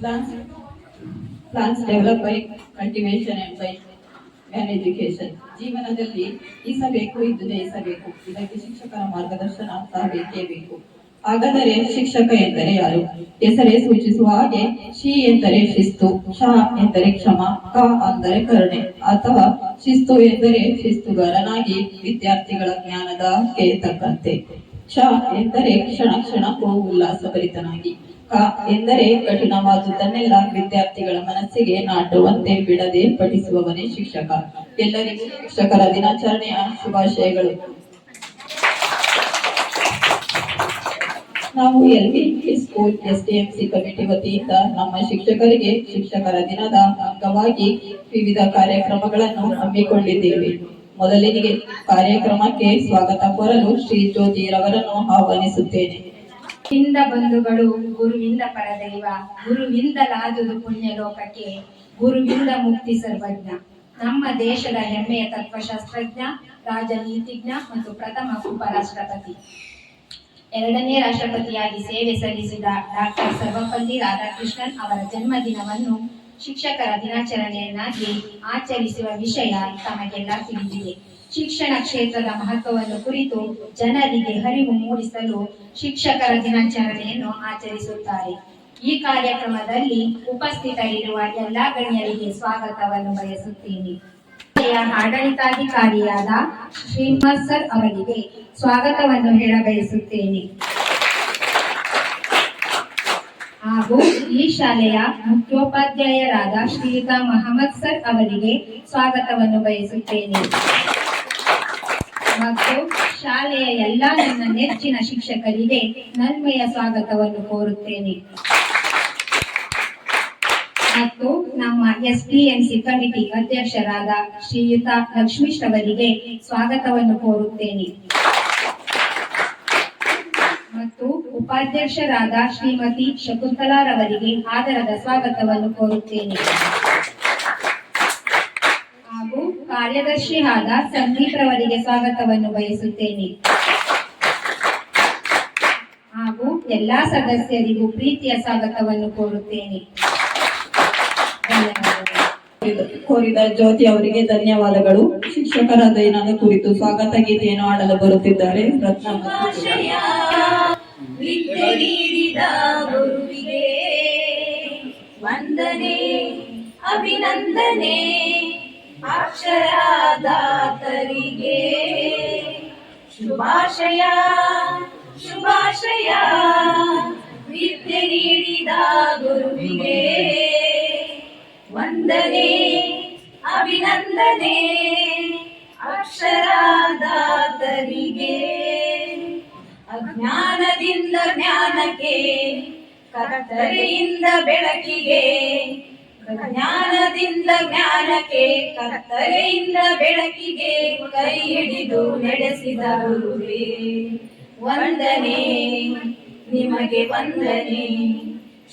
plants, plants develop by cultivation and by and education. ಜೀವನದಲ್ಲಿ ಈಸಬೇಕು ಇದು ಜಯಿಸಬೇಕು ಇದಕ್ಕೆ ಶಿಕ್ಷಕರ ಮಾರ್ಗದರ್ಶನ ಸಹ ಬೇಕೇ ಬೇಕು ಹಾಗಾದರೆ ಶಿಕ್ಷಕ ಎಂದರೆ ಯಾರು? ಹೆಸರೇ ಸೂಚಿಸುವ ಹಾಗೆ ಶಿ ಎಂದರೆ ಶಿಸ್ತು ಶ ಎಂದರೆ ಕ್ಷಮ ಕ ಅಂದರೆ ಕರುಣೆ ಅಥವಾ ಶಿಸ್ತು ಎಂದರೆ ಶಿಸ್ತುಗಾರನಾಗಿ ವಿದ್ಯಾರ್ಥಿಗಳ ಜ್ಞಾನದ ತಕ್ಕಂತೆ. ಕ್ಷ ಎಂದರೆ ಕ್ಷಣ ಕ್ಷಣಕ್ಕೂ ಉಲ್ಲಾಸಭರಿತನಾಗಿ ಎಂದರೆ ಕಠಿಣವಾದುದನ್ನೆಲ್ಲ ವಿದ್ಯಾರ್ಥಿಗಳ ಮನಸ್ಸಿಗೆ ನಾಟುವಂತೆ ಬಿಡದೆ ಪಠಿಸುವವನೇ ಶಿಕ್ಷಕ. ಎಲ್ಲರಿಗೂ ಶಿಕ್ಷಕರ ದಿನಾಚರಣೆಯ ಶುಭಾಶಯಗಳು. ನಾವು L B school C committee ವತಿಯಿಂದ ನಮ್ಮ ಶಿಕ್ಷಕರಿಗೆ ಶಿಕ್ಷಕರ ದಿನದ ಅಂಗವಾಗಿ ವಿವಿಧ ಕಾರ್ಯಕ್ರಮಗಳನ್ನು ಹಮ್ಮಿಕೊಂಡಿದ್ದೇವೆ. ಮೊದಲಿಗೆ ಕಾರ್ಯಕ್ರಮಕ್ಕೆ ಸ್ವಾಗತ ಕೋರಲು ಶ್ರೀ ಜ್ಯೋತಿರವರನ್ನು ಆಹ್ವಾನಿಸುತ್ತೇನೆ. ಇಂದ ಬಂಧುಗಳು, ಗುರುವಿಂದ ಪರದೈವ, ಗುರುವಿಂದಲಾದುದು ಪುಣ್ಯ ಲೋಕಕ್ಕೆ ಗುರುವಿಂದ ಮುಕ್ತಿ ಸರ್ವಜ್ಞ. ನಮ್ಮ ದೇಶದ ಹೆಮ್ಮೆಯ ತತ್ವಶಾಸ್ತ್ರಜ್ಞ, ರಾಜನೀತಿಜ್ಞ ಮತ್ತು ಪ್ರಥಮ ಉಪರಾಷ್ಟ್ರಪತಿ. ಎರಡನೇ ರಾಷ್ಟ್ರಪತಿಯಾಗಿ ಸೇವೆ ಸಲ್ಲಿಸಿದ ಡಾಕ್ಟರ್ ಸರ್ವಪಲ್ಲಿ ರಾಧಾಕೃಷ್ಣನ್ ಅವರ ಜನ್ಮದಿನವನ್ನು ಶಿಕ್ಷಕರ ದಿನಾಚರಣೆಯನ್ನಾಗಿ ಆಚರಿಸುವ ವಿಷಯ ತಮಗೆಲ್ಲ ತಿಳಿದಿದೆ. ಶಿಕ್ಷಣ ಕ್ಷೇತ್ರದ ಮಹತ್ವವನ್ನು ಕುರಿತು ಜನರಿಗೆ ಅರಿವು ಮೂಡಿಸಲು ಶಿಕ್ಷಕರ ದಿನಾಚರಣೆಯನ್ನು ಆಚರಿಸುತ್ತಾರೆ. ಈ ಕಾರ್ಯಕ್ರಮದಲ್ಲಿ ಉಪಸ್ಥಿತರಿರುವ ಎಲ್ಲಾ ಗಣ್ಯರಿಗೆ ಸ್ವಾಗತವನ್ನು ಬಯಸುತ್ತೇನೆ. ಆಡಳಿತಾಧಿಕಾರಿಯಾದ ಶ್ರೀನಿವಾಸ್ ಸರ್ ಅವರಿಗೆ ಸ್ವಾಗತವನ್ನು ಹೇಳ ಬಯಸುತ್ತೇನೆ ಹಾಗೂ ಈ ಶಾಲೆಯ ಮುಖ್ಯೋಪಾಧ್ಯಾಯರಾದ ಶ್ರೀಯುತ ಮಹಮ್ಮದ್ ಸರ್ ಅವರಿಗೆ ಸ್ವಾಗತವನ್ನು ಬಯಸುತ್ತೇನೆ. ಮತ್ತು ಶಾಲೆಯ ಎಲ್ಲ ನನ್ನ ನೆಚ್ಚಿನ ಶಿಕ್ಷಕರಿಗೆ ನನ್ಮೆಯ ಸ್ವಾಗತವನ್ನು ಕೋರುತ್ತೇನೆ. ಮತ್ತು ನಮ್ಮ ಎಸ್ ಬಿಎಂಸಿ ಕಮಿಟಿ ಅಧ್ಯಕ್ಷರಾದ ಶ್ರೀಯುತ ಲಕ್ಷ್ಮೀಶ್ ಅವರಿಗೆ ಸ್ವಾಗತವನ್ನು ಕೋರುತ್ತೇನೆ. ಮತ್ತು ಉಪಾಧ್ಯಕ್ಷರಾದ ಶ್ರೀಮತಿ ಶಕುಂತಲಾರವರಿಗೆ ಆದರದ ಸ್ವಾಗತವನ್ನು ಕೋರುತ್ತೇನೆ ಹಾಗೂ ಕಾರ್ಯದರ್ಶಿ ಆದ ಸಂದೀಪ್ ರವರಿಗೆ ಸ್ವಾಗತವನ್ನು ಬಯಸುತ್ತೇನೆ. ಹಾಗೂ ಎಲ್ಲಾ ಸದಸ್ಯರಿಗೂ ಪ್ರೀತಿಯ ಸ್ವಾಗತವನ್ನು ಕೋರುತ್ತೇನೆ. ಕೋರಿದ ಜ್ಯೋತಿ ಅವರಿಗೆ ಧನ್ಯವಾದಗಳು. ಶಿಕ್ಷಕರಾದ ಏನಾದ ಕುರಿತು ಸ್ವಾಗತ ಗೀತೆಯನ್ನು ಆಡಲು ಬರುತ್ತಿದ್ದಾರೆ. ರತ್ನ ವಂದನೆ ಅಭಿನಂದನೆ. ಅಕ್ಷರದಾತರಿಗೆ. ಶುಭಾಶಯ ಶುಭಾಶಯ. ವಿದ್ಯೆ ನೀಡಿದ ಗುರುವಿಗೆ. ವಂದನೆ ಅಭಿನಂದನೆ ಅಕ್ಷರದಾತರಿಗೆ. ಅಜ್ಞಾನದಿಂದ ಜ್ಞಾನಕ್ಕೆ ಕತ್ತಲೆಯಿಂದ ಬೆಳಕಿಗೆ. ಜ್ಞಾನದಿಂದ ಜ್ಞಾನಕ್ಕೆ, ಕತ್ತಲೆಯಿಂದ ಬೆಳಕಿಗೆ ಕೈ ಹಿಡಿದು ನಡೆಸಿದ ವಂದನೆ, ನಿಮಗೆ ವಂದನೆ.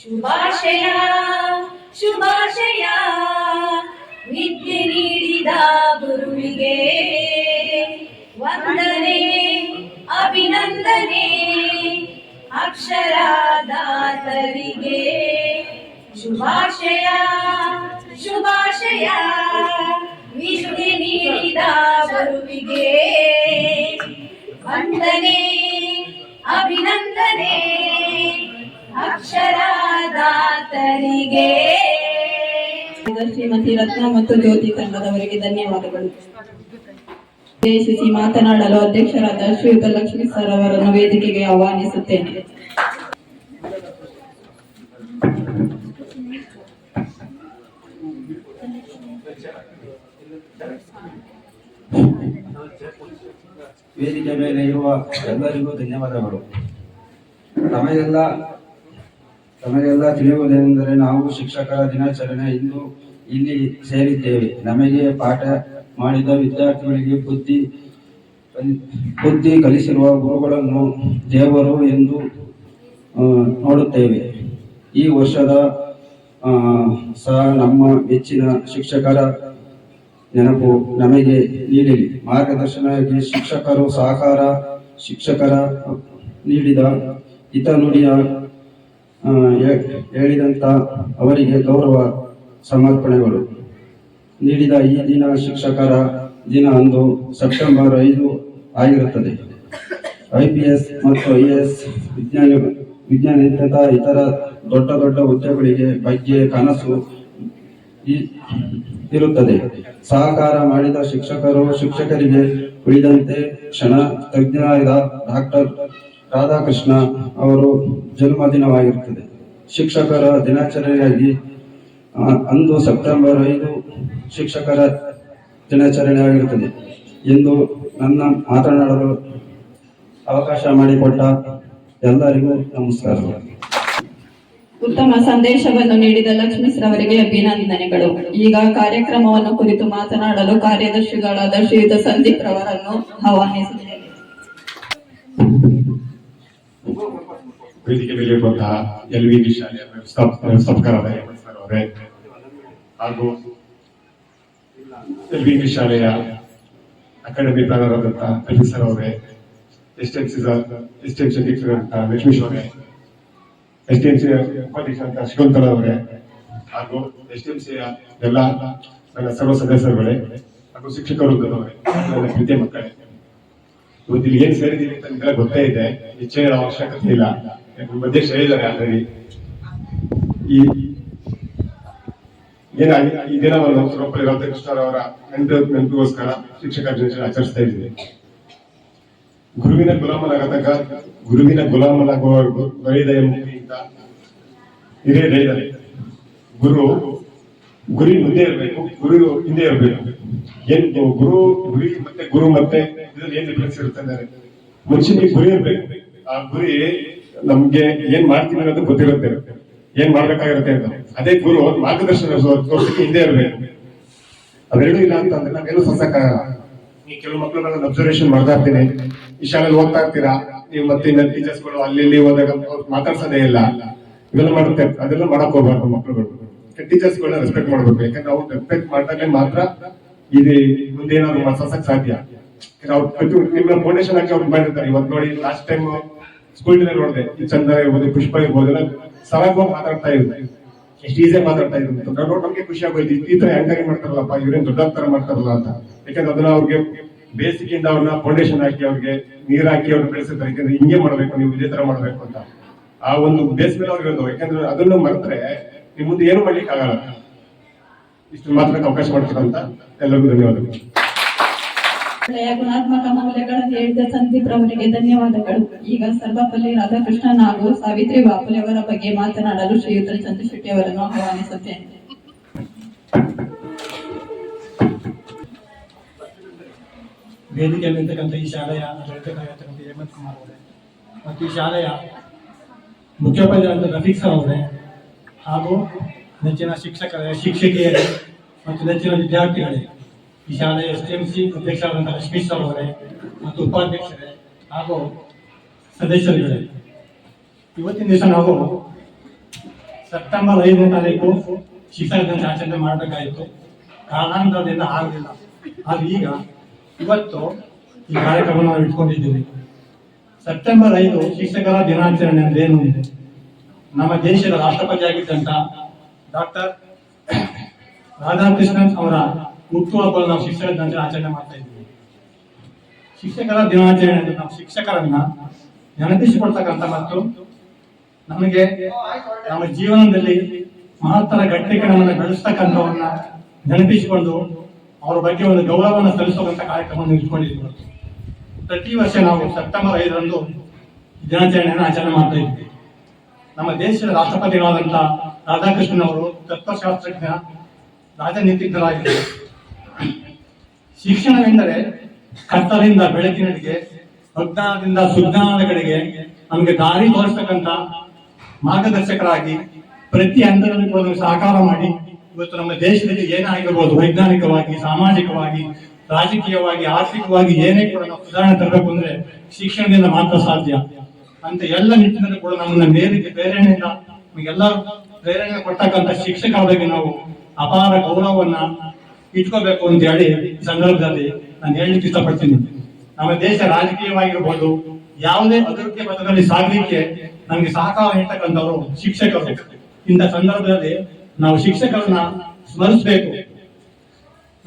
ಶುಭಾಶಯ ಶುಭಾಶಯ. ವಿದ್ಯೆ ನೀಡಿದ ಗುರುವಿಗೆ ವಂದನೆ, ಅಭಿನಂದನೆ. ಅಕ್ಷರದಾತರಿಗೆ ಶುಭಾಶಯ ಶುಭಾಶಯ. ವಿಷ್ಣು ನೀಡಿದ ಬರುವಿಗೆ ವಂದನೆ, ಅಭಿನಂದನೆ ಅಕ್ಷರದಾತರಿಗೆ ಶ್ರೀಮತಿ ರತ್ನ ಮತ್ತು ಜ್ಯೋತಿ ತಂಡದವರಿಗೆ ಧನ್ಯವಾದಗಳು. ಉದ್ದೇಶಿಸಿ ಮಾತನಾಡಲು ಅಧ್ಯಕ್ಷರಾದ ಶ್ರೀಯುತ ಲಕ್ಷ್ಮೀ ಸರ್ ಅವರನ್ನು ವೇದಿಕೆಗೆ ಆಹ್ವಾನಿಸುತ್ತೇನೆ. ವೇದಿಕೆ ಮೇಲೆ ಇರುವ ಎಲ್ಲರಿಗೂ ಧನ್ಯವಾದಗಳು. ತಮಗೆಲ್ಲ ತಮಗೆಲ್ಲ ತಿಳಿಯುವುದೇನೆಂದರೆ ನಾವು ಶಿಕ್ಷಕರ ದಿನಾಚರಣೆ ಇಂದು ಇಲ್ಲಿ ಸೇರಿದ್ದೇವೆ. ನಮಗೆ ಪಾಠ ಮಾಡಿದ ವಿದ್ಯಾರ್ಥಿಗಳಿಗೆ ಬುದ್ಧಿ ಬುದ್ಧಿ ಕಲಿಸಿರುವ ಗುರುಗಳನ್ನು ದೇವರು ಎಂದು ನೋಡುತ್ತೇವೆ. ಈ ವರ್ಷದ ಸಹ ನಮ್ಮ ಹೆಚ್ಚಿನ ಶಿಕ್ಷಕರ ನೆನಪು ನಮಗೆ ನೀಡಲಿ ಮಾರ್ಗದರ್ಶನಕ್ಕೆ ಶಿಕ್ಷಕರು ಸಹಕಾರ ಶಿಕ್ಷಕರ ನೀಡಿದ ಹಿತನುಡಿಯ ಹೇಳಿದಂಥ ಅವರಿಗೆ ಗೌರವ ಸಮರ್ಪಣೆಗಳು. ನೀಡಿದ ಈ ದಿನ ಶಿಕ್ಷಕರ ದಿನ ಅಂದು ಸೆಪ್ಟೆಂಬರ್ ಐದು ಆಗಿರುತ್ತದೆ. ಐ ಪಿ ಎಸ್ ಮತ್ತು ಐ ಎ ಎಸ್ ವಿಜ್ಞಾನ ವಿಜ್ಞಾನ ಇತರ ದೊಡ್ಡ ದೊಡ್ಡ ಹುದ್ದೆಗಳಿಗೆ ಬಗ್ಗೆ ಕನಸು ಇರುತ್ತದೆ. ಸಹಕಾರ ಮಾಡಿದ ಶಿಕ್ಷಕರು, ಶಿಕ್ಷಕರಿಗೆ ಉಳಿದಂತೆ ಕ್ಷಣ ತಜ್ಞರಾದ ಡಾಕ್ಟರ್ ರಾಧಾಕೃಷ್ಣ ಅವರು ಜನ್ಮದಿನವಾಗಿರುತ್ತದೆ. ಶಿಕ್ಷಕರ ದಿನಾಚರಣೆಯಾಗಿ ಅಂದು ಸೆಪ್ಟೆಂಬರ್ ಐದು ಶಿಕ್ಷಕರ ದಿನಾಚರಣೆಯಾಗಿರುತ್ತದೆ. ಎಂದು ನನ್ನ ಮಾತನಾಡಲು ಅವಕಾಶ ಮಾಡಿಕೊಟ್ಟ ಎಲ್ಲರಿಗೂ ನಮಸ್ಕಾರಗಳು. ಉತ್ತಮ ಸಂದೇಶವನ್ನು ನೀಡಿದ ಲಕ್ಷ್ಮೀಶ್ರವರಿಗೆ ಅಭಿನಂದನೆಗಳು. ಈಗ ಕಾರ್ಯಕ್ರಮವನ್ನು ಕುರಿತು ಮಾತನಾಡಲು ಕಾರ್ಯದರ್ಶಿಗಳಾದ ಶ್ರೀಯುತ ಸಂದೀಪ್ ರವರನ್ನು ಆಹ್ವಾನಿಸುತ್ತೇನೆ. ವೇದಿಕೆ ಮೇಲೆ ವಿ ಶಾಲೆಯ ಅವರೇ ಹಾಗೂ ಅಕಾಡೆಮಿ ಅವರೇ ಎಸ್ಟೆನ್ಸಿ ಎಸ್ಟೆನ್ಸಿ ಸಿ ಎಸ್ ಎಂ ಅಧ್ಯಕ್ಷರಾದಂತಹ ಲಕ್ಷ್ಮೀಶ್ ಅವರೇ ಎಸ್ ಡಿ ಎಂ ಸಿ ಹಾಗೂ ಎಸ್ ನನ್ನ ಸರ್ವ ಸದಸ್ಯರುಗಳೇ ಹಾಗೂ ಶಿಕ್ಷಕ ವೃಂದದವರೇ ನನ್ನ ಪ್ರೀತಿಯ ಮಕ್ಕಳೇ ಇವತ್ತು ಇಲ್ಲಿ ಏನ್ ಸೇರಿದೀವಿ ಅಂತ ನಿಮಗೆ ಗೊತ್ತೇ ಇದೆ ಅವಶ್ಯಕತೆ ಇಲ್ಲ ನಿಮ್ಮ ಅಧ್ಯಕ್ಷ ಹೇಳಿದ್ದಾರೆ ಆಲ್ರೆಡಿ ಈ ಏನಾಗಿ ಈ ದಿನವನ್ನು ಸರ್ವಪಲ್ಲಿ ರಾಧಾಕೃಷ್ಣರವರ ನೆನಪು ನೆನಪಿಗೋಸ್ಕರ ಶಿಕ್ಷಕ ದಿನಾಚರಣೆ ಆಚರಿಸ್ತಾ ಇದ್ದೀವಿ ಗುರುವಿನ ಗುಲಾಮನಾಗತಕ್ಕ ಗುರುವಿನ ಗುಲಾಮನಾಗುವ ಬರೆಯದ ಮುಕ್ತಿಯಿಂದ ಹಿರಿಯ ಹೇಳಿದ್ದಾರೆ ಗುರು, ಗುರಿ ಮುಂದೆ ಇರಬೇಕು, ಗುರು ಹಿಂದೆ ಇರಬೇಕು. ಏನ್ ಗುರು, ಗುರಿ ಮತ್ತೆ ಗುರು ಮತ್ತೆ ಇದ್ರಲ್ಲಿ ಏನ್ ಡಿಫ್ರೆನ್ಸ್ ಇರುತ್ತೆ ಮುಂಚಿನಿ ಗುರಿ ಇರಬೇಕು. ಆ ಗುರಿ ನಮ್ಗೆ ಏನ್ ಮಾಡ್ತೀವಿ ಅನ್ನೋದು ಗೊತ್ತಿರುತ್ತೆ. ಏನ್ ಮಾಡ್ಬೇಕಾಗಿರುತ್ತೆ ಅಂತ. ಅದೇ ಗುರು ಮಾರ್ಗದರ್ಶನ ಹಿಂದೆ ಇರಬೇಕು. ಅವೆರಡೂ ಇಲ್ಲ ಅಂತ ಅಂದ್ರೆ ನಾವೆಲ್ಲೂ ಸೊಸಕ್ಕಾಗಲ್ಲ ಈ ಕೆಲವು ನಾನು ಅಬ್ಸರ್ವೇಷನ್ ಮಾಡ್ತಾ ಇರ್ತೀನಿ. ಈ ಶಾಲೆಯಲ್ಲಿ ಹೋಗ್ತಾ ಇರ್ತೀರಾ? ನೀವು ಮತ್ತೆ ಟೀಚರ್ಸ್ಗಳು ಅಲ್ಲಿ ಹೋದಾಗ ಮಾತಾಡ್ಸೋದೇ ಇಲ್ಲ. ಇವೆಲ್ಲ ಮಾಡುತ್ತೆ ಅದೆಲ್ಲ ಮಾಡಕ್ ಹೋಗ್ಬಾರ್ದು ಮಕ್ಕಳುಗಳು ಟೀಚರ್ಸ್ಗಳನ್ನ ರೆಸ್ಪೆಕ್ಟ್ ಮಾಡ್ಬೇಕು. ಯಾಕಂದ್ರೆ ಅವ್ರು ರೆಸ್ಪೆಕ್ಟ್ ಮಾಡಿದಾಗ ಮಾತ್ರ ಇದು ಮುಂದೆ ಏನಾದ್ರು ಮಾಡ್ಸಕ್ ಸಾಧ್ಯ. ಅವ್ರು ಪ್ರತಿ ನಿಮ್ಮ ಫೌಂಡೇಶನ್ ಹಾಕಿ ಅವ್ರು ಮಾಡಿರ್ತಾರೆ. ಇವತ್ತು ನೋಡಿ ಲಾಸ್ಟ್ ಟೈಮ್ ಸ್ಕೂಲ್ ಡೇ ನೋಡಿದೆ, ಈ ಚಂದ ಇರ್ಬೋದು ಪುಷ್ಪ ಇರ್ಬೋದು, ಎಲ್ಲ ಹೋಗಿ ಮಾತಾಡ್ತಾ ಇದ್ರು. ಎಷ್ಟು ಈಸಿಯಾಗಿ ಮಾತಾಡ್ತಾ ದೊಡ್ಡ ನೋಡಿ, ನಮ್ಗೆ ಖುಷಿ ಆಗೋಯ್ತು. ಈ ತರ ಮಾಡ್ತಾರಲ್ಲಪ್ಪ, ಇವ್ರೇನ್ ದೊಡ್ಡ ತರ ಮಾಡ್ತಾರಲ್ಲ ಅಂತ. ಯಾಕಂದ್ರೆ ಅದನ್ನ ಅವ್ರಿಗೆ ಬೇಸಿಗೆಯಿಂದ ಅವ್ರನ್ನ ಫೌಂಡೇಶನ್ ಹಾಕಿ ಅವ್ರಿಗೆ ನೀರ್ ಹಾಕಿ ಅವ್ರನ್ನ ಬೆಳೆಸಿರ್ತಾರೆ. ಯಾಕಂದ್ರೆ ಹಿಂಗೆ ಮಾಡ್ಬೇಕು, ನೀವು ಇದೇ ತರ ಮಾಡ್ಬೇಕು ಅಂತ. ಆ ಒಂದು ಬೇಸ್ ಮೇಲೆ ಅವ್ರಿಗೆ ಒಂದು ಯಾಕಂದ್ರೆ ಅದನ್ನು ಮರೆತ್ರೆ ನಿಮ್ ಮುಂದೆ ಏನು ಮಾಡ್ಲಿಕ್ಕೆ ಆಗಲ್ಲ ಇಷ್ಟು ಮಾತ್ರ ಅವಕಾಶ ಮಾಡ್ತೀರಂತ ಎಲ್ಲರಿಗೂ ಧನ್ಯವಾದಗಳು. ಒಳ್ಳೆಯ ಗುಣಾತ್ಮಕ ಮೌಲ್ಯಗಳನ್ನು ಹೇಳಿದ ಸಂದೀಪ್ ರವರಿಗೆ ಧನ್ಯವಾದಗಳು. ಈಗ ಸರ್ವಪಲ್ಲಿ ರಾಧಾಕೃಷ್ಣನ್ ಹಾಗೂ ಸಾವಿತ್ರಿ ಬಾಪುಲೆ ಅವರ ಬಗ್ಗೆ ಮಾತನಾಡಲು ಶ್ರೀಯುತ ಚಂದ್ರಶೆಟ್ಟಿ ಅವರನ್ನು ಆಹ್ವಾನಿಸುತ್ತೇನೆ. ವೇದಿಕೆಯಲ್ಲಿರ್ತಕ್ಕಂಥ ಈ ಶಾಲೆಯ ಹೇಮಂತ್ ಕುಮಾರ್ ಅವರೇ ಮತ್ತು ಈ ಶಾಲೆಯ ಮುಖ್ಯೋಪಾಧ್ಯಾಯರಾದ ರಫೀಕ್ ಸರ್ ಅವರೇ, ಹಾಗೂ ನೆಚ್ಚಿನ ಶಿಕ್ಷಕರೇ ಶಿಕ್ಷಕಿಯರೇ ಮತ್ತು ನೆಚ್ಚಿನ ವಿದ್ಯಾರ್ಥಿಗಳೇ, ಈ ಶಾಲೆಯ ಎಸ್ ಟಿ ಎಂ ಸಿ ಅಧ್ಯಕ್ಷರಾದಂಥ ಲಕ್ಷ್ಮೀ ಸರ್ ಅವರೇ ಮತ್ತು ಉಪಾಧ್ಯಕ್ಷರೇ ಹಾಗೂ ಸದಸ್ಯರುಗಳೇ. ಇವತ್ತಿನ ದಿವಸ ನಾವು ಸೆಪ್ಟೆಂಬರ್ ಐದನೇ ತಾರೀಕು ಶಿಕ್ಷಕ ದಿನ ಆಚರಣೆ ಮಾಡಬೇಕಾಯಿತು. ಕಾರಣಾಂತರದಿಂದ ಆಗಲಿಲ್ಲ. ಆದ್ರೆ ಈಗ ಇವತ್ತು ಈ ಕಾರ್ಯಕ್ರಮ ನಾವು ಇಟ್ಕೊಂಡಿದ್ದೀವಿ. ಸೆಪ್ಟೆಂಬರ್ ಐದು ಶಿಕ್ಷಕರ ದಿನಾಚರಣೆ ಅಂದ್ರೆ ಏನು? ನಮ್ಮ ದೇಶದ ರಾಷ್ಟ್ರಪತಿ ಆಗಿದ್ದಂತ ಡಾಕ್ಟರ್ ರಾಧಾಕೃಷ್ಣನ್ ಅವರ ಹುಟ್ಟುಹಬ್ಬವನ್ನು ನಾವು ಶಿಕ್ಷಕರ ದಿನಾಚರಣೆ ಆಚರಣೆ ಮಾಡ್ತಾ ಇದ್ದೀವಿ. ಶಿಕ್ಷಕರ ದಿನಾಚರಣೆ ಅಂದ್ರೆ ನಾವು ಶಿಕ್ಷಕರನ್ನ ನೆನಪಿಸಿಕೊಳ್ತಕ್ಕಂಥ ಮತ್ತು ನಮಗೆ ನಮ್ಮ ಜೀವನದಲ್ಲಿ ಮಹತ್ತರ ಗಟ್ಟಿಗಳನ್ನು ಬೆಳೆಸ್ತಕ್ಕಂಥವನ್ನ ನೆನಪಿಸಿಕೊಂಡು ಅವರ ಬಗ್ಗೆ ಒಂದು ಗೌರವವನ್ನು ಸಲ್ಲಿಸುವಂತ ಕಾರ್ಯಕ್ರಮವನ್ನು ಇಟ್ಕೊಂಡಿದ್ದೀವಿ. ಪ್ರತಿ ವರ್ಷ ನಾವು ಸೆಪ್ಟೆಂಬರ್ ಐದರಂದು ದಿನಾಚರಣೆಯನ್ನು ಆಚರಣೆ ಮಾಡ್ತಾ ಇದ್ವಿ ನಮ್ಮ ದೇಶದ ರಾಷ್ಟ್ರಪತಿಗಳಾದಂಥ ರಾಧಾಕೃಷ್ಣನ್ ಅವರು ತತ್ವಶಾಸ್ತ್ರಜ್ಞ, ರಾಜನೀತಿಜ್ಞರಾಗಿದ್ದರು. ಶಿಕ್ಷಣವೆಂದರೆ ಕತ್ತಲಿಂದ ಬೆಳಕಿನಡೆಗೆ ಅಜ್ಞಾನದಿಂದ ಸುಜ್ಞಾನದ ಕಡೆಗೆ ನಮಗೆ ದಾರಿ ತೋರಿಸ್ತಕ್ಕಂಥ ಮಾರ್ಗದರ್ಶಕರಾಗಿ ಪ್ರತಿ ಹಂತದಲ್ಲಿ ಕೂಡ ಸಹಕಾರ ಮಾಡಿ ಇವತ್ತು ನಮ್ಮ ದೇಶದಲ್ಲಿ ಏನಾಗಿರ್ಬೋದು ವೈಜ್ಞಾನಿಕವಾಗಿ, ಸಾಮಾಜಿಕವಾಗಿ ರಾಜಕೀಯವಾಗಿ, ಆರ್ಥಿಕವಾಗಿ ಏನೇ ಕೂಡ ನಾವು ಸುಧಾರಣೆ ತರಬೇಕು ಅಂದ್ರೆ ಶಿಕ್ಷಣದಿಂದ ಮಾತ್ರ ಸಾಧ್ಯ. ಅಂತ ಎಲ್ಲ ನಿಟ್ಟಿನಲ್ಲಿ ಕೂಡ ನಮ್ಮನ್ನ ಮೇಲಿಗೆ ಪ್ರೇರಣೆಯಿಂದ ನಮಗೆಲ್ಲ ಪ್ರೇರಣೆ ಕೊಟ್ಟಕ್ಕಂಥ ಶಿಕ್ಷಕರ ಬಗ್ಗೆ ನಾವು ಅಪಾರ ಗೌರವವನ್ನ ಇಟ್ಕೋಬೇಕು ಅಂತ ಹೇಳಿ ಸಂದರ್ಭದಲ್ಲಿ ನಾನು ಹೇಳಲಿಕ್ಕೆ ಇಷ್ಟಪಡ್ತೀನಿ. ನಮ್ಮ ದೇಶ ರಾಜಕೀಯವಾಗಿರ್ಬೋದು, ಯಾವುದೇ ಅಭಿವೃದ್ಧಿ ಪಥದಲ್ಲಿ ಸಾಗಲಿಕ್ಕೆ ನಮಗೆ ಸಹಕಾರ ನೀಡ್ತಕ್ಕಂಥವ್ರು ಶಿಕ್ಷಕರು. ಇಂಥ ಸಂದರ್ಭದಲ್ಲಿ ನಾವು ಶಿಕ್ಷಕರನ್ನ ಸ್ಮರಿಸಬೇಕು.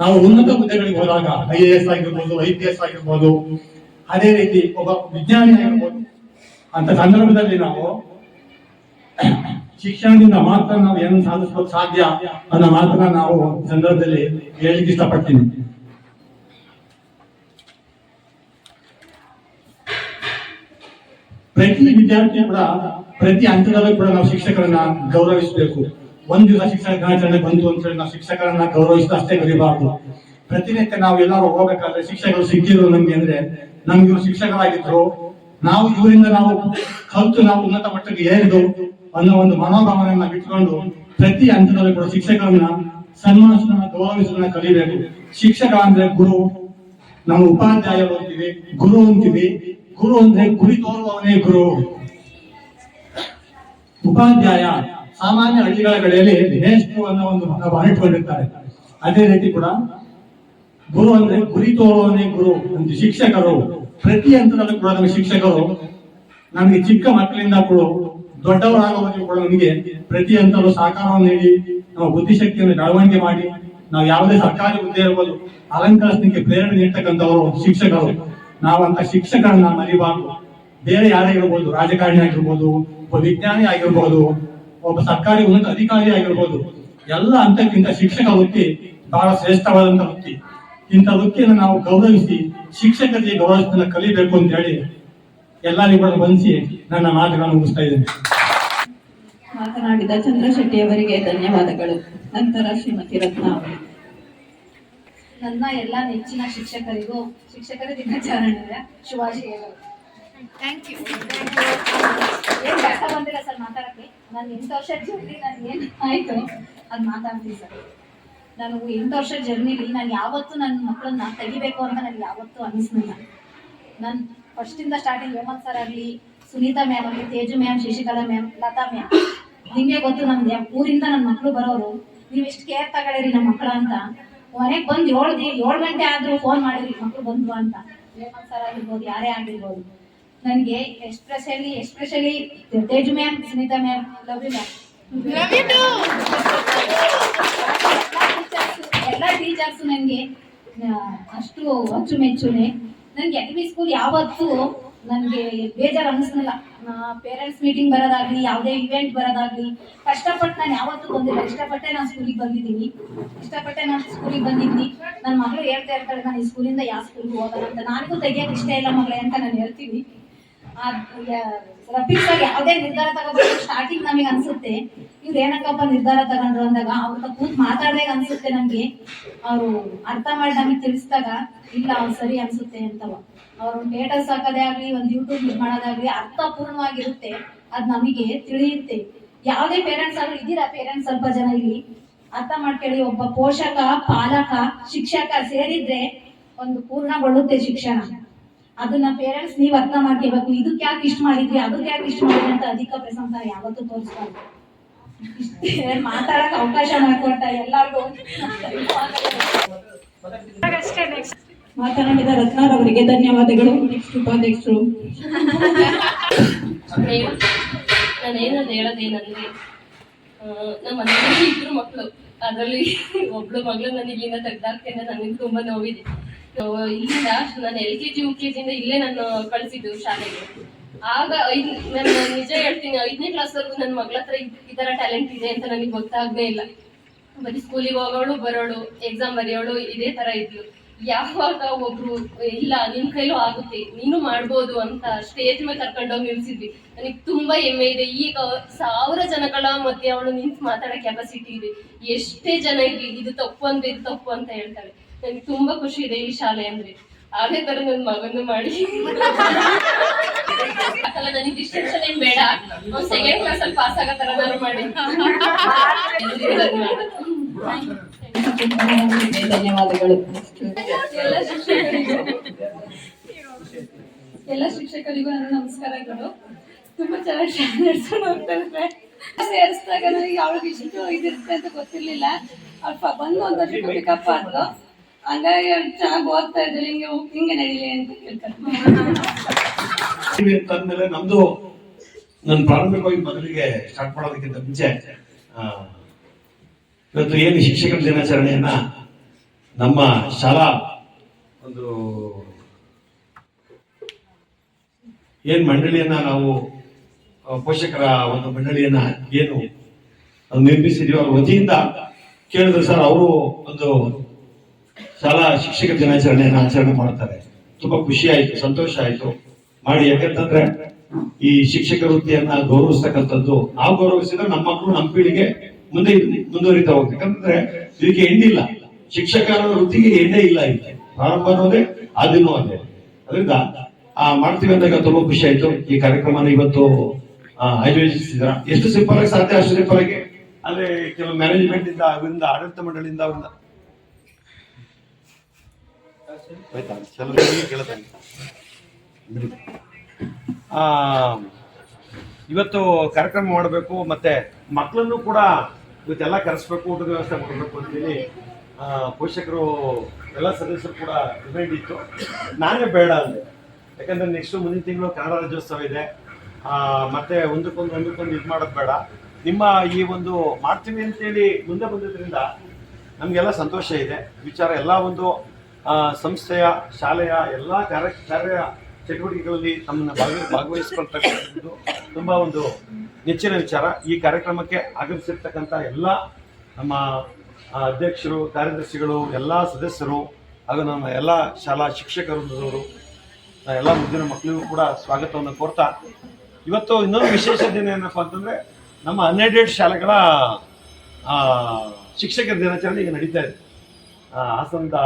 ನಾವು ಉನ್ನತ ಹುದ್ದೆಗಳಿಗೆ ಹೋದಾಗ ಐ ಎ ಎಸ್ ಆಗಿರ್ಬೋದು, ಐ ಪಿ ಎಸ್ ಆಗಿರ್ಬೋದು, ಅದೇ ರೀತಿ ಒಬ್ಬ ವಿಜ್ಞಾನಿ ಆಗಿರ್ಬೋದು, ಅಂತ ಸಂದರ್ಭದಲ್ಲಿ ನಾವು ಶಿಕ್ಷಣದಿಂದ ಮಾತ್ರ ನಾವು ಏನು ಸಾಧಿಸೋಕೆ ಸಾಧ್ಯ ಅನ್ನೋ ಮಾತ್ರ ನಾವು ಸಂದರ್ಭದಲ್ಲಿ ಹೇಳಿಕ್ಕೆ ಇಷ್ಟಪಡ್ತೀನಿ. ಪ್ರತಿ ವಿದ್ಯಾರ್ಥಿ ಕೂಡ, ಪ್ರತಿ ಹಂತದಲ್ಲೂ ಕೂಡ ನಾವು ಶಿಕ್ಷಕರನ್ನ ಗೌರವಿಸಬೇಕು. ಒಂದ್ ದಿವಸ ಶಿಕ್ಷಣ ದಿನಾಚರಣೆ ಬಂತು ಅಂತ ಹೇಳಿ ನಾವು ಶಿಕ್ಷಕರನ್ನ ಗೌರವಿಸಿದ ಅಷ್ಟೇ ಕರಿಬಾರ್ದು ಪ್ರತಿನಿತ್ಯ ನಾವು ಎಲ್ಲರೂ ಹೋಗ್ಬೇಕಾದ್ರೆ ಶಿಕ್ಷಕರು ಸಿಕ್ಕಿದ್ರು ನಮ್ಗೆ ಅಂದ್ರೆ ನಮ್ಗೆ ಇವ್ರು ಶಿಕ್ಷಕರಾಗಿದ್ರು. ನಾವು ಇವರಿಂದ ನಾವು ಕಲ್ತು ನಾವು ಉನ್ನತ ಮಟ್ಟಕ್ಕೆ ಏರಿದು ಅನ್ನೋ ಒಂದು ಮನೋಭಾವನೆಯನ್ನ ಬಿಟ್ಕೊಂಡು ಪ್ರತಿ ಹಂತದಲ್ಲಿ ಕೂಡ ಶಿಕ್ಷಕರನ್ನ ಸನ್ಮಾನಿಸೋದನ್ನ, ಗೌರವಿಸೋದನ್ನ ಕಲಿಬೇಕು. ಶಿಕ್ಷಕ ಅಂದ್ರೆ ಗುರು. ನಮ್ಮ ಉಪಾಧ್ಯಾಯರು ಅಂತೀವಿ, ಗುರು ಅಂತೀವಿ. ಗುರು ಅಂದ್ರೆ ಗುರಿ ತೋರುವವನೇ ಗುರು. ಉಪಾಧ್ಯಾಯ. ಸಾಮಾನ್ಯ ಹಳ್ಳಿಗಳ ಕಡೆಯಲ್ಲಿ ಮೇಷ್ಟ್ರು ಅನ್ನೋ ಒಂದು ಮನೋಭಾವ ಇಟ್ಕೊಂಡಿರ್ತಾರೆ ಅದೇ ರೀತಿ ಕೂಡ ಗುರು ಅಂದ್ರೆ ಗುರಿ ತೋರುವವನೇ ಗುರು ಒಂದು ಶಿಕ್ಷಕರು. ಪ್ರತಿ ಹಂತದಲ್ಲೂ ಕೂಡ ನಮಗೆ ಶಿಕ್ಷಕರು, ನಮಗೆ ಚಿಕ್ಕ ಮಕ್ಕಳಿಂದ ಕೂಡ ದೊಡ್ಡವರಾಗುವವರೆಗೂ ಕೂಡ ನಮಗೆ ಪ್ರತಿ ಹಂತದಲ್ಲೂ ಸಹಕಾರವನ್ನು ನೀಡಿ, ನಮ್ಮ ಬುದ್ಧಿಶಕ್ತಿಯನ್ನು ಬೆಳವಣಿಗೆ ಮಾಡಿ, ನಾವು ಯಾವುದೇ ಸರ್ಕಾರಿ ಹುದ್ದೆ ಇರ್ಬೋದು ಅಲಂಕಾರಕ್ಕೆ ಪ್ರೇರಣೆ ನೀಡ್ತಕ್ಕಂಥವರು ಶಿಕ್ಷಕರು. ನಾವಂತ ಶಿಕ್ಷಕರನ್ನ ಮರಿಬಾರ್ದು. ಬೇರೆ ಯಾರೇ ಇರ್ಬೋದು, ರಾಜಕಾರಣಿ ಆಗಿರ್ಬೋದು, ಒಬ್ಬ ವಿಜ್ಞಾನಿ ಆಗಿರ್ಬೋದು ಒಬ್ಬ ಸರ್ಕಾರಿ ಉನ್ನತ ಅಧಿಕಾರಿ ಆಗಿರ್ಬೋದು ಎಲ್ಲ ಹಂತಕ್ಕಿಂತ ಶಿಕ್ಷಕ ವೃತ್ತಿ ಬಹಳ ಶ್ರೇಷ್ಠವಾದಂತಹ ವೃತ್ತಿ. ಇಂಥ ವೃತ್ತಿಯನ್ನು ನಾವು ಗೌರವಿಸಿ ಶಿಕ್ಷಕರಿಗೆ ಗೌರವಿಸೋದನ್ನ ಕಲಿಬೇಕು ಅಂತ ಹೇಳಿ ಎಲ್ಲರಿಗೂ ಕೂಡ ಬಂಧಿಸಿ ನನ್ನ ಮಾತುಗಳನ್ನು ಮುಗಿಸ್ತಾ ಇದ್ದೇನೆ. ಮಾತನಾಡಿದ ಚಂದ್ರಶೆಟ್ಟಿ ಅವರಿಗೆ ಧನ್ಯವಾದಗಳು. ನಂತರ ಶ್ರೀಮತಿ ರತ್ನ ಅವರು. ನನ್ನ ಎಲ್ಲ ನೆಚ್ಚಿನ ಶಿಕ್ಷಕರಿಗೂ ಶಿಕ್ಷಕರ ದಿನಾಚರಣೆಯ ಶುಭಾಶಯಗಳು. ಥ್ಯಾಂಕ್ ಯು ಏನ್ ಕಷ್ಟ ಬಂದಿಲ್ಲ ಸರ್ ಮಾತಾಡಕ್ಕೆ? ನಾನು ಎಂಟು ವರ್ಷ ಜರ್ನಿ ನಾನು ಏನು ಆಯ್ತು, ಅದು ಮಾತಾಡ್ತೀನಿ ಸರ್. ನಾನು ಎಂಟು ವರ್ಷ ಜರ್ನಿಲಿ ನಾನು ಯಾವತ್ತು ನನ್ನ ಮಕ್ಕಳನ್ನ ತೆಗಿಬೇಕು ಅಂತ ನನಗೆ ಯಾವತ್ತೂ ಅನಿಸ್ಲಿಲ್ಲ. ನಾನು ಫಸ್ಟಿಂದ ಸ್ಟಾರ್ಟಿಂಗ್ ಹೇಮಂತ್ ಸರ್ ಆಗಲಿ, ಸುನೀತಾ ಮ್ಯಾಮ್ ಆಗಲಿ, Teju ma'am Shashikala ma'am Lata ma'am ನಿಮಗೆ ಗೊತ್ತು ನಮ್ಗೆ ಊರಿಂದ ನನ್ನ ಮಕ್ಕಳು ಬರೋರು, ನೀವು ಎಷ್ಟು ಕೇರ್ ತಗೊಳ್ಳಿರಿ ನಮ್ಮ ಮಕ್ಕಳ ಅಂತ. ಮನೆಗೆ ಬಂದು ಏಳು ಏಳು ಗಂಟೆ ಆದ್ರೂ ಫೋನ್ ಮಾಡಿದ್ರಿ ಮಕ್ಕಳು ಬಂದ್ವು ಅಂತ. ಹೇಮಂತ್ ಸರ್ ಆಗಿರ್ಬೋದು, ಯಾರೇ ಆಗಿರ್ಬೋದು. ನನಗೆ especially especially Teju ma'am Sunita ma'am love you ma'am ಎಲ್ಲ ಟೀಚರ್ಸ್ ನನಗೆ ಅಷ್ಟು ಅಚ್ಚುಮೆಚ್ಚುನೆ. ನನಗೆ ಎಲ್ ಸ್ಕೂಲ್ ಯಾವತ್ತೂ ನನಗೆ ಬೇಜಾರು ಅನ್ನಿಸ್ನಲ್ಲ ಪೇರೆಂಟ್ಸ್ ಮೀಟಿಂಗ್ ಬರೋದಾಗ್ಲಿ ಯಾವುದೇ ಇವೆಂಟ್ ಬರೋದಾಗ್ಲಿ ಕಷ್ಟಪಟ್ಟು ನಾನು ಯಾವತ್ತೂ ಬಂದಿಲ್ಲ. ಇಷ್ಟಪಟ್ಟೆ ನಾನು ಸ್ಕೂಲಿಗೆ ಬಂದಿದ್ದೀನಿ. ಇಷ್ಟಪಟ್ಟೆ ನಾನು ಸ್ಕೂಲಿಗೆ ಬಂದಿದ್ದೀನಿ. ನನ್ನ ಮಗಳು ಹೇಳ್ತಾ ಇರ್ತಾಳೆ ನಾನು ಈ ಸ್ಕೂಲಿಂದ ಯಾವ ಸ್ಕೂಲ್ಗೆ ಹೋಗೋಣ ಅಂತ. ನನಗೂ ತೆಗಿಯೋಕೆ ಇಷ್ಟ ಇಲ್ಲ ಮಗಳೇ ಅಂತ ನಾನು ಹೇಳ್ತೀನಿ. ಯಾವುದೇ ನಿರ್ಧಾರ ತಗೋಬೇಕು ಸ್ಟಾರ್ಟಿಂಗ್ ನಮಗೆ ಅನ್ಸುತ್ತೆ. ಇವ್ರು ಏನಕ್ಕಪ್ಪ ನಿರ್ಧಾರ ತಗೊಂಡ್ರು ಅಂದಾಗ ಅವ್ರ ಕೂತ್ ಮಾತಾಡ್ದಾಗ ಅನ್ಸುತ್ತೆ ನಮ್ಗೆ. ಅವರು ಅರ್ಥ ಮಾಡಿ ನಮಗೆ ತಿಳಿಸಿದಾಗ ಇಲ್ಲ, ಅವ್ರು ಸರಿ ಅನ್ಸುತ್ತೆ ಅಂತವ. ಅವ್ರು ಸ್ಟೇಟಸ್ ಹಾಕೋದೇ ಆಗ್ಲಿ, ಒಂದು ಯೂಟ್ಯೂಬ್ ಮಾಡೋದಾಗ್ಲಿ ಅರ್ಥಪೂರ್ಣವಾಗಿರುತ್ತೆ. ಅದ್ ನಮಗೆ ತಿಳಿಯುತ್ತೆ. ಯಾವುದೇ ಪೇರೆಂಟ್ಸ್ ಆದ್ರೂ ಇದ್ದೀರಾ ಪೇರೆಂಟ್ಸ್ ಸ್ವಲ್ಪ ಜನ ಇಲ್ಲಿ? ಅರ್ಥ ಮಾಡ್ಕೊಳ್ಳಿ, ಒಬ್ಬ ಪೋಷಕ, ಪಾಲಕ, ಶಿಕ್ಷಕ ಸೇರಿದ್ರೆ ಒಂದು ಪೂರ್ಣಗೊಳ್ಳುತ್ತೆ ಶಿಕ್ಷಣ. ಅದನ್ನ ಪೇರೆಂಟ್ಸ್ ನೀವು ಅರ್ಥ ಮಾಡ್ಕೋಬೇಕು. ಇದಕ್ಕೆ ಯಾಕೆ ಇಷ್ಟ ಮಾಡಿದ್ರಿ ಅದಕ್ಕೆ ಯಾಕೆ ಇಷ್ಟ ಮಾಡಿದ್ರಿ ಅಂತ ಅಧಿಕ ಪ್ರಸಂಗ ಯಾವತ್ತೂ ತೋರಿಸ್ಬಾರ್ದು. ಇಷ್ಟೇ ಮಾತಾಡಕ್ ಅವಕಾಶ ಮಾಡ್ಕೊಟ್ಟ ಎಲ್ಲಾರ್ಗು. ಮಾತನಾಡಿದ ರತ್ನಾರವರಿಗೆ ಧನ್ಯವಾದಗಳು. ನೆಕ್ಸ್ಟ್ ಉಪಾಧ್ಯಕ್ಷರು. ನಾನೇನದು ಹೇಳೋದೇನಂದ್ರೆ ನಮ್ಮ ಮನೆಯಲ್ಲಿ ಇಬ್ರು ಮಕ್ಕಳು ಅದರಲ್ಲಿ ಒಬ್ಳು ಮಗಳು ನಾನು ಇಲ್ಲಿಂದ ತೆಗ್ದಾಕ್ತೇನೆ ನನಗೆ ತುಂಬಾ ನೋವಿದೆ. ಇಲ್ಲಿಂದ ನಾನು L K G U K ಜಿಯಿಂದ ಇಲ್ಲೇ ನಾನು ಕಳಿಸಿದ್ದು ಶಾಲೆಗೆ. ಆಗ ಐದ್, ನಾನು ನಿಜ ಹೇಳ್ತೀನಿ, ಐದನೇ ಕ್ಲಾಸ್ವರೆಗೂ ನನ್ನ ಮಗಳ ಹತ್ರ ಈ ತರ ಟ್ಯಾಲೆಂಟ್ ಇದೆ ಅಂತ ನನಗೆ ಗೊತ್ತಾಗದೇ ಇಲ್ಲ. ಬರೀ ಸ್ಕೂಲಿಗೆ ಹೋಗೋಳು, ಬರೋಳು ಎಕ್ಸಾಮ್ ಬರೆಯೋಳು, ಇದೇ ತರ ಇದ್ಲು. ಯಾವಾಗ ಒಬ್ರು, ಇಲ್ಲ ನಿನ್ ಕೈಲೂ ಆಗುತ್ತೆ, ನೀನು ಮಾಡ್ಬೋದು ಅಂತ ಸ್ಟೇಜ್ ಮೇಲೆ ಕರ್ಕೊಂಡೋಗಿ ನಿಲ್ಸಿದ್ವಿ. ನನಗೆ ತುಂಬಾ ಹೆಮ್ಮೆ ಇದೆ. ಈಗ ಸಾವಿರ ಜನಗಳ ಮಧ್ಯೆ ಅವಳು ನಿಂತು ಮಾತಾಡೋ ಕೆಪಾಸಿಟಿ ಇದೆ. ಎಷ್ಟೇ ಜನ ಇರ್ಲಿ, ಇದು ತಪ್ಪು ಅಂತ ಇದು ತಪ್ಪು ಅಂತ ಹೇಳ್ತಾಳೆ ನನಗೆ ತುಂಬಾ ಖುಷಿ ಇದೆ ಈ ಶಾಲೆ ಅಂದ್ರೆ. ಅದೇ ತರ ನನ್ ಮಗನ್ನು ಮಾಡಿ. ಅಲ್ಲ ನನಗೆ ಡಿಸ್ಟಿಂಕ್ಷನ್ ಏನ್ ಬೇಡ. ಸೆಕೆಂಡ್ ಕ್ಲಾಸ್ ಅಲ್ಲಿ ಪಾಸ್ ಆಗೋ ತರ ನಾನು ಮಾಡಿ. ಧನ್ಯವಾದಗಳು. ಎಲ್ಲ ಶಿಕ್ಷಕರಿಗೂ ಎಲ್ಲ ಶಿಕ್ಷಕರಿಗೂ ನನ್ನ ನಮಸ್ಕಾರಗಳು. ತುಂಬಾ ಚೆನ್ನಾಗಿ ಶಾಲೆ ನಡ್ಸ್ಕೊಂಡು ಹೋಗ್ತಾ ಇದ್ದಾರೆ. ಸೇರಿಸಿದಾಗ ನನಗೆ ಅವಳಿಗೆ ಇಷ್ಟು ಇದಿರುತ್ತೆ ಅಂತ ಗೊತ್ತಿರ್ಲಿಲ್ಲ. ಅವ್ಳು ಪ- ಬಂದು ಒಂದಷ್ಟು ವರ್ಷ ಪಿಕಪ್ ಆದ್ಲು ಹಂಗಾಗಿ ಚೆನ್ನಾಗಿ ಓದ್ತಾ ಇದ್ದಲ್ಲಿ ಹಿಂಗೆ ಹಿಂಗೆ ನಡೀಲಿ ಅಂತ ಕೇಳ್ತಾರೆ. ನಮ್ದು ನಾನು ಪ್ರಾರಂಭಿಕವಾಗಿ ಮೊದಲಿಗೆ ಸ್ಟಾರ್ಟ್ ಮಾಡೋದಕ್ಕಿಂತ ಮುಂಚೆ ಇವತ್ತು ಏನು ಶಿಕ್ಷಕರ ದಿನಾಚರಣೆಯನ್ನ ನಮ್ಮ ಶಾಲಾ ಒಂದು ಏನ್ ಮಂಡಳಿಯನ್ನ ನಾವು ಪೋಷಕರ ಒಂದು ಮಂಡಳಿಯನ್ನ ಏನು ನಿರ್ಮಿಸಿದೀವಿ ಅವ್ರ ವತಿಯಿಂದ ಕೇಳಿದ್ರು ಸರ್, ಅವರು ಒಂದು ಶಾಲಾ ಶಿಕ್ಷಕ ದಿನಾಚರಣೆಯನ್ನು ಆಚರಣೆ ಮಾಡ್ತಾರೆ. ತುಂಬಾ ಖುಷಿ ಆಯ್ತು ಸಂತೋಷ ಆಯ್ತು. ಮಾಡಿ ಯಾಕಂತಂದ್ರೆ ಈ ಶಿಕ್ಷಕ ವೃತ್ತಿಯನ್ನ ಗೌರವಿಸ್ತಕ್ಕಂಥದ್ದು ನಾವು ಗೌರವಿಸಿದ್ರೆ ನಮ್ಮ ಮಕ್ಕಳು ನಮ್ಮ ಪೀಳಿಗೆ ಮುಂದೆ ಮುಂದುವರಿತಾ ಹೋಗ್ತದೆ ಯಾಕಂದ್ರೆ ಇದಕ್ಕೆ ಎಣ್ಣಿಲ್ಲ ಶಿಕ್ಷಕರ ವೃತ್ತಿಗೆ ಎಣ್ಣೆ ಇಲ್ಲ ಇಲ್ಲಿ. ಪ್ರಾರಂಭ ಅನ್ನೋದೇ ಆದಿನೂ ಅದೇ. ಅದರಿಂದ ಆ ಮಾಡ್ತೀವಿ ಅಂದಾಗ ತುಂಬಾ ಖುಷಿ ಆಯ್ತು. ಈ ಕಾರ್ಯಕ್ರಮನ ಇವತ್ತು ಆ, ಆಯೋಜಿಸಿದ್ರ ಎಷ್ಟು ಸಿಂಪಲ್ ಆಗಿ ಸಾಧ್ಯ ಅಷ್ಟು ಸಿಂಪಲ್ ಆಗಿ ಅಂದ್ರೆ ಕೆಲವು ಮ್ಯಾನೇಜ್ಮೆಂಟ್ ಇಂದ ಆಡಳಿತ ಮಂಡಳಿಯಿಂದ ಅವರಿಂದ ಆಯ್ತಾ? ಇವತ್ತು ಕಾರ್ಯಕ್ರಮ ಮಾಡಬೇಕು ಮತ್ತೆ ಮಕ್ಕಳನ್ನು ಕೂಡ ಇವತ್ತೆಲ್ಲ ಕರೆಸ್ಬೇಕು, ಊಟದ ವ್ಯವಸ್ಥೆ ಮಾಡಬೇಕು ಅಂತೇಳಿ ಪೋಷಕರು, ಎಲ್ಲ ಸದಸ್ಯರು ಕೂಡ ಡಿಮ್ಯಾಂಡ್ ಇತ್ತು. ನಾನೇ ಬೇಡ ಅಂದೆ. ಯಾಕಂದ್ರೆ ನೆಕ್ಸ್ಟ್ ಮುಂದಿನ ತಿಂಗಳು ಕನ್ನಡ ರಾಜ್ಯೋತ್ಸವ ಇದೆ. ಮತ್ತೆ ಒಂದಕ್ಕೊಂದು ಒಂದಕ್ಕೊಂದು ಇದು ಮಾಡೋದು ಬೇಡ. ನಿಮ್ಮ ಈ ಒಂದು ಮಾಡ್ತೀವಿ ಅಂತೇಳಿ ಮುಂದೆ ಬಂದಿದ್ರಿಂದ ನಮಗೆಲ್ಲ ಸಂತೋಷ ಇದೆ. ವಿಚಾರ ಎಲ್ಲ ಒಂದು ಸಂಸ್ಥೆಯ, ಶಾಲೆಯ ಎಲ್ಲ ಕಾರ್ಯ ಕಾರ್ಯ ಚಟುವಟಿಕೆಗಳಲ್ಲಿ ತಮ್ಮನ್ನು ಭಾಗ, ಭಾಗವಹಿಸಿಕೊಳ್ತಕ್ಕಂಥದ್ದು ತುಂಬ ಒಂದು ನೆಚ್ಚಿನ ವಿಚಾರ. ಈ ಕಾರ್ಯಕ್ರಮಕ್ಕೆ ಆಗಮಿಸಿರ್ತಕ್ಕಂಥ ಎಲ್ಲ ನಮ್ಮ ಅಧ್ಯಕ್ಷರು, ಕಾರ್ಯದರ್ಶಿಗಳು, ಎಲ್ಲ ಸದಸ್ಯರು ಹಾಗೂ ನಮ್ಮ ಎಲ್ಲ ಶಾಲಾ ಶಿಕ್ಷಕರು ಎಲ್ಲ ಮುಂದಿನ ಮಕ್ಕಳಿಗೂ ಕೂಡ ಸ್ವಾಗತವನ್ನು ಕೋರ್ತಾ, ಇವತ್ತು ಇನ್ನೊಂದು ವಿಶೇಷ ದಿನ ಏನಪ್ಪ ಅಂತಂದರೆ ನಮ್ಮ ಅನ್ಎಡೆಡ್ ಶಾಲೆಗಳ ಶಿಕ್ಷಕರ ದಿನಾಚರಣೆ ಈಗ ನಡೀತಾ ಇದೆ. ಹಾಸನದ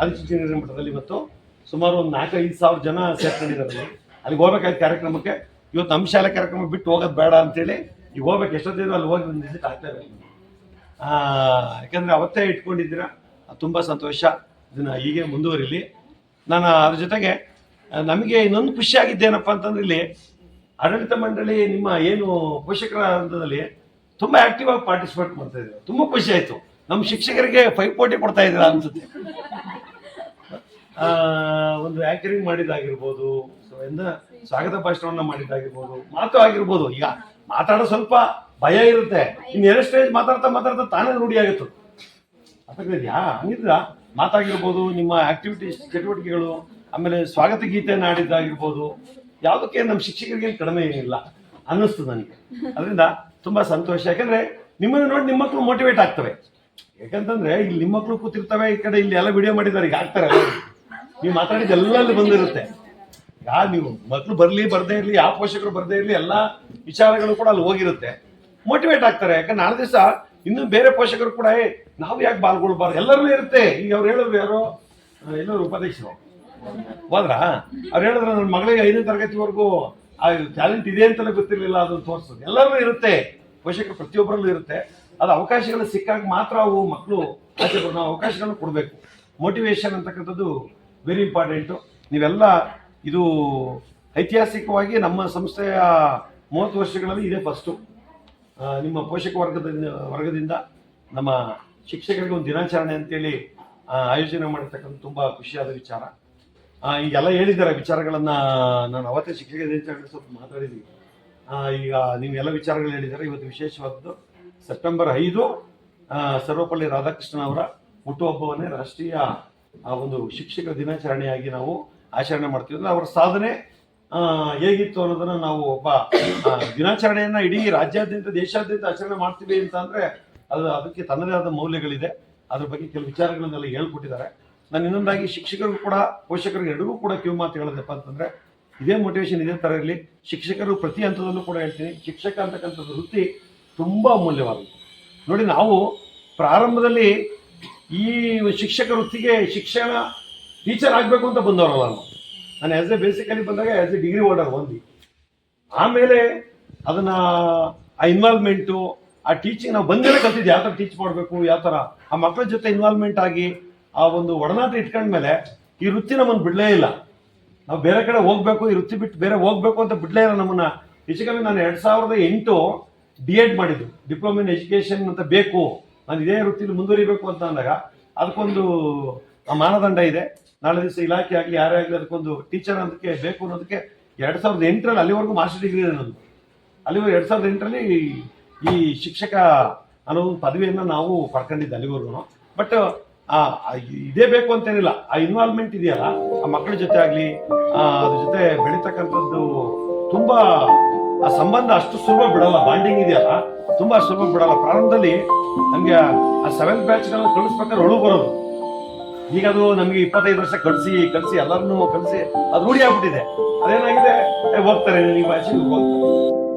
ಆದಿಚುಂಚನಗಿರಿ ಮಠದಲ್ಲಿ ಇವತ್ತು ಸುಮಾರು ಒಂದು ನಾಲ್ಕೈದು ಸಾವಿರ ಜನ ಸೇರ್ಕೊಂಡಿದ್ದಾರೆ. ಅಲ್ಲಿ. ಅಲ್ಲಿಗೆ ಹೋಗ್ಬೇಕಾದ ಕಾರ್ಯಕ್ರಮಕ್ಕೆ ಇವತ್ತು ನಮ್ಮ ಶಾಲೆ ಕಾರ್ಯಕ್ರಮ ಬಿಟ್ಟು ಹೋಗೋದು ಬೇಡ ಅಂತೇಳಿ ಈಗ ಹೋಗ್ಬೇಕು. ಎಷ್ಟೊತ್ತಿದ್ರು ಅಲ್ಲಿ ಹೋಗಿ ಒಂದು ವಿಸಿಟ್ ಆಗ್ತಾ ಇರಲಿಲ್ಲ ಯಾಕಂದರೆ ಅವತ್ತೇ ಇಟ್ಕೊಂಡಿದ್ದೀರಾ. ತುಂಬ ಸಂತೋಷ. ಇದನ್ನು ಹೀಗೆ ಮುಂದುವರಿಲಿ. ನಾನು ಅದ್ರ ಜೊತೆಗೆ ನಮಗೆ ಇನ್ನೊಂದು ಖುಷಿಯಾಗಿದ್ದೇನಪ್ಪ ಅಂತಂದ್ರೆ ಇಲ್ಲಿ ಆಡಳಿತ ಮಂಡಳಿ ನಿಮ್ಮ ಏನು ಪೋಷಕರ ಹಂತದಲ್ಲಿ ತುಂಬ ಆಕ್ಟಿವ್ ಆಗಿ ಪಾರ್ಟಿಸಿಪೇಟ್ ಮಾಡ್ತಾ ಇದ್ದಾರೆ. ತುಂಬ ಖುಷಿ ಆಯಿತು. ನಮ್ಮ ಶಿಕ್ಷಕರಿಗೆ ಪೈಪೋಟಿ ಕೊಡ್ತಾ ಇದ್ದೀರಾ ಅನ್ಸುತ್ತೆ. ಒಂದು ಆಂಕರಿಂಗ್ ಮಾಡಿದ್ದಾಗಿರ್ಬೋದು. ಎಂದ ಸ್ವಾಗತ ಭಾಷಣವನ್ನ ಮಾಡಿದ್ದಾಗಿರ್ಬೋದು. ಮಾತು ಆಗಿರ್ಬೋದು. ಈಗ ಮಾತಾಡೋ ಸ್ವಲ್ಪ ಭಯ ಇರುತ್ತೆ. ಇನ್ನು ಎರಡು ಸ್ಟೇಜ್ ಮಾತಾಡ್ತಾ ಮಾತಾಡ್ತಾ ತಾನೇ ರೂಢಿ ಆಗುತ್ತೆ. ಅದಕ್ಕೆ ಯಾ ಹಂಗಿದ್ರ ಮಾತಾಗಿರ್ಬೋದು, ನಿಮ್ಮ ಆಕ್ಟಿವಿಟೀಸ್ ಚಟುವಟಿಕೆಗಳು, ಆಮೇಲೆ ಸ್ವಾಗತ ಗೀತೆಯನ್ನು ಆಡಿದ್ದಾಗಿರ್ಬೋದು ಯಾವುದಕ್ಕೆ ನಮ್ಮ ಶಿಕ್ಷಕರಿಗೆ ಕಡಿಮೆ ಏನಿಲ್ಲ ಅನ್ನಿಸ್ತು ನನಗೆ. ಅದರಿಂದ ತುಂಬಾ ಸಂತೋಷ. ಯಾಕಂದ್ರೆ ನಿಮ್ಮನ್ನು ನೋಡಿ ನಿಮ್ಮ ಮಕ್ಕಳು ಮೋಟಿವೇಟ್ ಆಗ್ತವೆ. ಯಾಕಂತಂದ್ರೆ ಇಲ್ಲಿ ನಿಮ್ಮ ಮಕ್ಕಳು ಕೂತಿರ್ತವೆ, ಈ ಕಡೆ ಇಲ್ಲಿ ಎಲ್ಲ ವಿಡಿಯೋ ಮಾಡಿದ್ದಾರೆ, ಈಗ ಆಗ್ತಾರೆ. ನೀವು ಮಾತಾಡಿದ ಎಲ್ಲಲ್ಲಿ ಬಂದಿರುತ್ತೆ? ಯಾ, ನೀವು ಮಕ್ಕಳು ಬರಲಿ, ಬರದೇ ಇರಲಿ, ಯಾವ ಪೋಷಕರು ಬರದೇ ಇರಲಿ, ಎಲ್ಲ ವಿಚಾರಗಳು ಕೂಡ ಅಲ್ಲಿ ಹೋಗಿರುತ್ತೆ. ಮೋಟಿವೇಟ್ ಆಗ್ತಾರೆ. ಯಾಕಂದ್ರೆ ನಾಳೆ ದಿವಸ ಇನ್ನು ಬೇರೆ ಪೋಷಕರು ಕೂಡ, ಏ, ನಾವು ಯಾಕೆ ಬಾಲ್ಗೊಳ್ಬಾರ್ದು ಎಲ್ಲರಲ್ಲೂ ಇರುತ್ತೆ. ಈಗ ಅವ್ರು ಹೇಳಿದ್ರು ಯಾರೋ ಎಲ್ಲರೂ ಉಪಾಧ್ಯಕ್ಷರು. ಹೋದ್ರ? ಅವ್ರು ಹೇಳಿದ್ರೆ ನನ್ನ ಮಗಳಿಗೆ ಐದನೇ ತರಗತಿವರೆಗೂ, ಆ ಟ್ಯಾಲೆಂಟ್ ಇದೆ ಅಂತಲೇ ಗೊತ್ತಿರಲಿಲ್ಲ ಅದನ್ನು ತೋರಿಸೋದು. ಎಲ್ಲರಲ್ಲೂ ಇರುತ್ತೆ. ಪೋಷಕರು ಪ್ರತಿಯೊಬ್ಬರಲ್ಲೂ ಇರುತ್ತೆ. ಅದು ಅವಕಾಶಗಳು ಸಿಕ್ಕಾಗ ಮಾತ್ರ ಅವು ಮಕ್ಕಳು ಆಚೆ ನಾವು ಅವಕಾಶಗಳನ್ನು ಕೊಡಬೇಕು. ಮೋಟಿವೇಶನ್ ಅಂತಕ್ಕಂಥದ್ದು ವೆರಿ ಇಂಪಾರ್ಟೆಂಟು ನೀವೆಲ್ಲ ಇದು ಐತಿಹಾಸಿಕವಾಗಿ ನಮ್ಮ ಸಂಸ್ಥೆಯ ಮೂವತ್ತು ವರ್ಷಗಳಲ್ಲಿ ಇದೇ ಫಸ್ಟು ನಿಮ್ಮ ಪೋಷಕ ವರ್ಗದ ವರ್ಗದಿಂದ ನಮ್ಮ ಶಿಕ್ಷಕರಿಗೆ ಒಂದು ದಿನಾಚರಣೆ ಅಂತೇಳಿ ಆಯೋಜನೆ ಮಾಡಿರ್ತಕ್ಕಂಥ ತುಂಬ ಖುಷಿಯಾದ ವಿಚಾರ. ಈಗೆಲ್ಲ ಹೇಳಿದ್ದಾರೆ ವಿಚಾರಗಳನ್ನು ನಾನು ಅವತ್ತೇ ಶಿಕ್ಷಕ ದಿನಾಚರಣೆ ಸ್ವಲ್ಪ ಮಾತಾಡಿದ್ದೀನಿ ಈಗ ನೀವು ಎಲ್ಲ ವಿಚಾರಗಳು ಹೇಳಿದ್ದಾರೆ. ಇವತ್ತು ವಿಶೇಷವಾದದ್ದು ಸೆಪ್ಟೆಂಬರ್ ಐದು ಸರ್ವಪಲ್ಲಿ ರಾಧಾಕೃಷ್ಣನ್ ಅವರ ಹುಟ್ಟುಹಬ್ಬವನ್ನೇ ರಾಷ್ಟ್ರೀಯ ಆ ಒಂದು ಶಿಕ್ಷಕರ ದಿನಾಚರಣೆಯಾಗಿ ನಾವು ಆಚರಣೆ ಮಾಡ್ತೀವಿ. ಅವರ ಸಾಧನೆ ಹೇಗಿತ್ತು ಅನ್ನೋದನ್ನ ನಾವು ಒಬ್ಬ ದಿನಾಚರಣೆಯನ್ನ ಇಡೀ ರಾಜ್ಯಾದ್ಯಂತ, ದೇಶಾದ್ಯಂತ ಆಚರಣೆ ಮಾಡ್ತೀವಿ ಅಂತ ಅಂದ್ರೆ ಅದು ಅದಕ್ಕೆ ತನ್ನದೇ ಆದ ಮೌಲ್ಯಗಳಿದೆ. ಅದ್ರ ಬಗ್ಗೆ ಕೆಲವು ವಿಚಾರಗಳನ್ನೆಲ್ಲ ಹೇಳ್ಕೊಟ್ಟಿದ್ದಾರೆ. ನಾನು ಇನ್ನೊಂದಾಗಿ ಶಿಕ್ಷಕರು ಕೂಡ, ಪೋಷಕರಿಗೆ ಎರಡಿಗೂ ಕೂಡ ಕಿವಿ ಮಾತು ಹೇಳೋದಪ್ಪ ಅಂತಂದ್ರೆ, ಇದೇ ಮೋಟಿವೇಶನ್ ಇದೇ ತರ ಇರಲಿ. ಶಿಕ್ಷಕರು ಪ್ರತಿ ಹಂತದಲ್ಲೂ ಕೂಡ ಹೇಳ್ತೀನಿ, ಶಿಕ್ಷಕ ಅಂತಕ್ಕಂಥದ್ದು ವೃತ್ತಿ ತುಂಬಾ ಅಮೂಲ್ಯವಾದದ್ದು. ನೋಡಿ, ನಾವು ಪ್ರಾರಂಭದಲ್ಲಿ ಈ ಶಿಕ್ಷಕ ವೃತ್ತಿಗೆ ಶಿಕ್ಷಣ ಟೀಚರ್ ಆಗಬೇಕು ಅಂತ ಬಂದವರಲ್ಲ ನಾನು ನಾನು ಆ್ಯಸ್ ಎ ಬೇಸಿಕಲಿ ಬಂದಾಗ ಆ್ಯಸ್ ಎ ಡಿಗ್ರಿ ಓಡರ್ ಒಂದು ಆಮೇಲೆ ಅದನ್ನ ಆ ಇನ್ವಾಲ್ವ್ಮೆಂಟು ಆ ಟೀಚಿಂಗ್ ನಾವು ಬಂದೇನೆ ಕಲ್ತಿದ್ದು ಯಾವ ಥರ ಟೀಚ್ ಮಾಡಬೇಕು, ಯಾವ ಥರ ಆ ಮಕ್ಕಳ ಜೊತೆ ಇನ್ವಾಲ್ವ್ಮೆಂಟ್ ಆಗಿ ಆ ಒಂದು ಒಡನಾಟ ಇಟ್ಕೊಂಡ್ಮೇಲೆ ಈ ವೃತ್ತಿ ನಮ್ಮನ್ನು ಬಿಡಲೇ ಇಲ್ಲ. ನಾವು ಬೇರೆ ಕಡೆ ಹೋಗ್ಬೇಕು, ಈ ವೃತ್ತಿ ಬಿಟ್ಟು ಬೇರೆ ಹೋಗ್ಬೇಕು ಅಂತ ಬಿಡಲೇ ಇಲ್ಲ ನಮ್ಮನ್ನು. ಹೆಚ್ಚಿಗೆ ನಾನು ಎರಡು ಸಾವಿರದ ಎಂಟು ಡಿ ಎಡ್ ಮಾಡಿದ್ದು. ಡಿಪ್ಲೊಮಾ ಇನ್ ಎಜುಕೇಶನ್ ಅಂತ ಬೇಕು. ನಾನು ಇದೇ ವೃತ್ತಿಲಿ ಮುಂದುವರಿಬೇಕು ಅಂತ ಅಂದಾಗ ಅದಕ್ಕೊಂದು ಮಾನದಂಡ ಇದೆ. ನಾಳೆ ದಿವಸ ಇಲಾಖೆ ಆಗಲಿ, ಯಾರೇ ಆಗಲಿ ಅದಕ್ಕೊಂದು ಟೀಚರ್ ಅನ್ನೋದಕ್ಕೆ ಬೇಕು ಅನ್ನೋದಕ್ಕೆ ಎರಡು ಸಾವಿರದ ಎಂಟರಲ್ಲಿ ಅಲ್ಲಿವರೆಗೂ ಮಾಸ್ಟರ್ ಡಿಗ್ರಿ ಇದೆ ನನ್ನದು ಅಲ್ಲಿವರೆಗೂ ಎರಡು ಸಾವಿರದ ಎಂಟರಲ್ಲಿ ಈ ಶಿಕ್ಷಕ ಅನ್ನೋ ಒಂದು ಪದವಿಯನ್ನು ನಾವು ಪಡ್ಕೊಂಡಿದ್ದೆ ಅಲ್ಲಿವರೆಗೂ. ಬಟ್ ಇದೇ ಬೇಕು ಅಂತೇನಿಲ್ಲ. ಆ ಇನ್ವಾಲ್ವ್ಮೆಂಟ್ ಇದೆಯಲ್ಲ, ಆ ಮಕ್ಕಳ ಜೊತೆ ಆಗಲಿ ಅದ್ರ ಜೊತೆ ಬೆಳೀತಕ್ಕಂಥದ್ದು ತುಂಬ, ಆ ಸಂಬಂಧ ಅಷ್ಟು ಸುಲಭ ಬಿಡಲ್ಲ. ಬಾಂಡಿಂಗ್ ಇದೆಯಲ್ಲ. ತುಂಬಾ ಸುಲಭ ಬಿಡಲ್ಲ. ಪ್ರಾರಂಭದಲ್ಲಿ ನಮಗೆ ಆ ಸೆವೆಂತ್ ಬ್ಯಾಚ್ಗಳನ್ನ ಕಳಿಸ್ಬೇಕಾದ್ರೆ ಒಳಗೆ ಬರೋದು. ಈಗ ಅದು ನಮಗೆ ಇಪ್ಪತ್ತೈದು ವರ್ಷ ಕಳಿಸಿ ಕಳಿಸಿ, ಎಲ್ಲರನ್ನೂ ಕಳಿಸಿ, ಅದು ರೂಢಿ ಆಗ್ಬಿಟ್ಟಿದೆ. ಅದೇನಾಗಿದೆ? ಹೋಗ್ತಾರೆ, ನೀವು ಬ್ಯಾಚಿಗೆ ಹೋಗ್ತಾರೆ